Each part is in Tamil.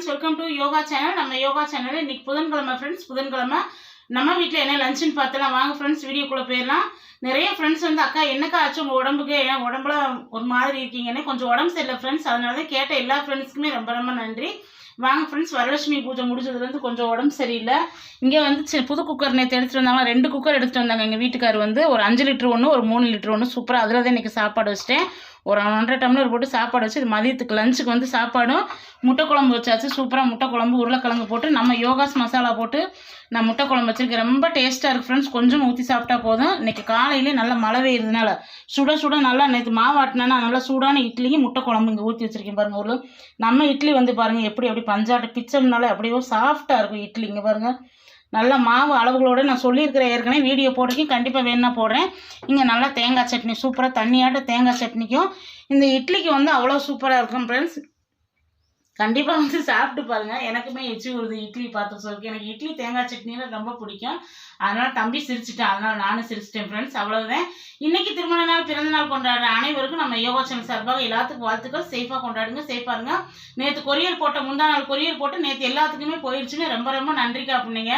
Friends welcome to yoga channel நம்ம யோகா சேனல் இன்னைக்கு புதன்கிழமை ஃப்ரெண்ட்ஸ் புதன்கிழமை. நம்ம வீட்டில் என்ன லஞ்சுன்னு பார்த்துலாம் வாங்க ஃப்ரெண்ட்ஸ் வீடியோக்குள்ளே போயிடலாம். நிறைய ஃப்ரெண்ட்ஸ் வந்து அக்கா என்னக்கா ஆச்சு உங்கள் உடம்புக்கு? ஏன் உடம்புல ஒரு மாதிரி இருக்கீங்கன்னு? கொஞ்சம் உடம்பு சரியில்லை ஃப்ரெண்ட்ஸ் அதனால தான் கேட்ட எல்லா ஃப்ரெண்ட்ஸுக்குமே ரொம்ப ரொம்ப நன்றி. வாங்க ஃப்ரெண்ட்ஸ் வரலட்சுமி பூஜை முடிஞ்சதுலேருந்து கொஞ்சம் உடம்பு சரியில்லை. இங்கே வந்து சி- புது குக்கர் நேற்று எடுத்துகிட்டு வந்தாங்க ரெண்டு குக்கர் எடுத்துகிட்டு வந்தாங்க எங்கள் வீட்டுக்கார் வந்து. ஒரு அஞ்சு லிட்டர் ஒன்று ஒரு மூணு லிட்டர் ஒன்று சூப்பராக அதில் தான் இன்றைக்கி சாப்பாடு வச்சிட்டேன். ஒரு ஒன்றரை டம்ளர் போட்டு சாப்பாடு வச்சு இது மதியத்துக்கு லஞ்சுக்கு வந்து சாப்பாடும் முட்டை குழம்பு வச்சாச்சு. சூப்பராக முட்டை குழம்பு உருளைக்கிழங்கு போட்டு நம்ம யோகாஸ் மசாலா போட்டு நான் முட்டை குழம்பு வச்சுருக்கேன். ரொம்ப டேஸ்ட்டாக இருக்குது ஃப்ரெண்ட்ஸ் கொஞ்சம் ஊற்றி சாப்பிட்டா போதும். இன்னைக்கு காலையிலே நல்லா மழை பெய்யுறதுனால சுட சுட நல்லா நேற்று மாவாட்டினா நல்லா சூடான இட்லியும் முட்டை குழம்பு இங்கே ஊற்றி வச்சிருக்கேன் பாருங்கள் ஒரு நம்ம இட்லி வந்து பாருங்கள் எப்படி அப்படி பஞ்சாட்டு பிச்சம்னால அப்படியோ சாஃப்டாக இருக்கும் இட்லி. இங்கே பாருங்கள் நல்ல மாவு அளவுகளோட நான் சொல்லியிருக்கிறேன் ஏற்கனவே வீடியோ போட்டிருக்கேன் கண்டிப்பாக வேணா போடுறேன். இங்கே நல்லா தேங்காய் சட்னி சூப்பராக தண்ணியாட்ட தேங்காய் சட்னிக்கும். இந்த இட்லிக்கு வந்து அவ்வளோ சூப்பராக இருக்கும் ஃப்ரெண்ட்ஸ் கண்டிப்பாக வந்து சாப்பிட்டு பாருங்க. எனக்குமே எச்சி உருது இட்லி பார்த்து சொல்லி எனக்கு இட்லி தேங்காய் சட்னியில் ரொம்ப பிடிக்கும். அதனால தம்பி சிரிச்சுட்டேன் அதனால நானும் சிரிச்சிட்டேன் ஃப்ரெண்ட்ஸ் அவ்வளவுதான். இன்னைக்கு திருமண நாள் பிறந்த நாள் கொண்டாடுற அனைவருக்கும் நம்ம யோகா சேனல் சார்பாக எல்லாத்துக்கும் வாழ்த்துக்கள். சேஃபாக கொண்டாடுங்க சேஃபாக இருங்க. நேற்று கொரியர் போட்ட முந்தா நாள் கொரியர் போட்டு நேற்று எல்லாத்துக்குமே போயிடுச்சுன்னு ரொம்ப ரொம்ப நன்றிக்கா அப்படின்னீங்க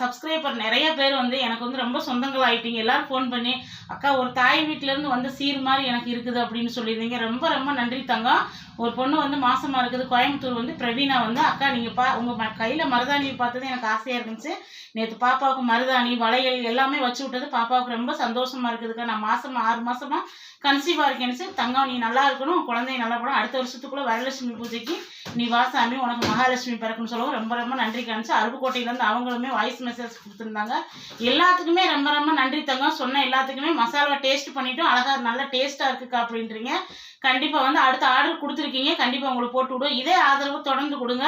சப்ஸ்கிரைபர் நிறைய பேர் வந்து எனக்கு வந்து ரொம்ப சொந்தங்கள் ஆயிட்டீங்க எல்லாரும் ஃபோன் பண்ணி அக்கா ஒரு தாய் வீட்டிலேருந்து வந்த சீர் மாதிரி எனக்கு இருக்குது அப்படின்னு சொல்லியிருந்தீங்க. ரொம்ப ரொம்ப நன்றி தங்கம். ஒரு பொண்ணு வந்து மாசமா இருக்குது. கோயம்புத்தூர் வந்து பிரவீனா வந்து அக்கா நீங்கள் பா உங்கள் கையில் மருதாணி பார்த்தது எனக்கு ஆசையாக இருந்துச்சு. நேற்று பாப்பாவுக்கு மருதாணி வளையல் எல்லாமே வச்சு விட்டது. பாப்பாவுக்கு ரொம்ப சந்தோஷமா இருக்குதுக்கா நான் மாதம் ஆறு மாசமா கன்சீவாக இருக்கேன்னு தங்கம் நீ நல்லா இருக்கணும் குழந்தைய நல்லா இருக்கணும் அடுத்த வருஷத்துக்குள்ள வரலட்சுமி பூஜைக்கு நீ வாசாமி உனக்கு மகாலட்சுமி பிறக்குன்னு சொல்லவும் ரொம்ப ரொம்ப நன்றி காணிச்சு அருப்புக்கோட்டையிலேருந்து அவங்களுமே வாய்ஸ் மெசேஜ் கொடுத்துருந்தாங்க. எல்லாத்துக்குமே ரொம்ப ரொம்ப நன்றி தங்கம் சொன்ன எல்லாத்துக்குமே மசாலா டேஸ்ட் பண்ணிட்டோம் அழகா நல்ல டேஸ்ட்டாக இருக்குக்கா அப்படின்றீங்க. கண்டிப்பாக வந்து அடுத்த ஆர்டர் கொடுத்துருக்கீங்க. கண்டிப்பாக உங்களுக்கு போட்டு விடும் இதே ஆதரவு தொடர்ந்து கொடுங்க.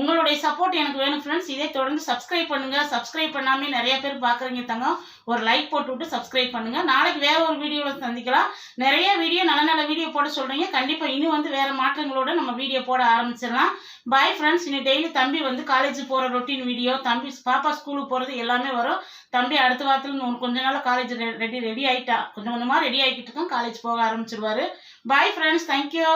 உங்களுடைய சப்போர்ட் எனக்கு வேணும் ஃப்ரெண்ட்ஸ் இதே தொடர்ந்து சப்ஸ்கிரைப் பண்ணுங்க. சப்ஸ்கிரைப் பண்ணாமே நிறைய பேர் பார்க்குறீங்க தங்கம். ஒரு லைக் போட்டு விட்டு சப்ஸ்கிரைப் பண்ணுங்க. நாளைக்கு வேற ஒரு வீடியோவில் சந்திக்கலாம். நிறைய வீடியோ நல்ல நல்ல வீடியோ போட சொல்றீங்க. கண்டிப்பா இன்னும் வந்து வேற மாற்றங்களோட நம்ம வீடியோ போட ஆரம்பிச்சிடலாம். பாய் ஃப்ரெண்ட்ஸ் இனி டெய்லி தம்பி வந்து காலேஜ் போற ரொட்டீன் வீடியோ தம்பி பாப்பா ஸ்கூலுக்கு போறது எல்லாமே வரும். தம்பி அடுத்த வாரத்தில் இன்னும் கொஞ்ச நாள் காலேஜ் ரெடி ரெடி ஆகிட்டா கொஞ்சம் கொஞ்சமாக ரெடி ஆகிக்கிட்டு இருக்கோம். காலேஜ் போக ஆரம்பிச்சிருவாரு. Bye friends thank you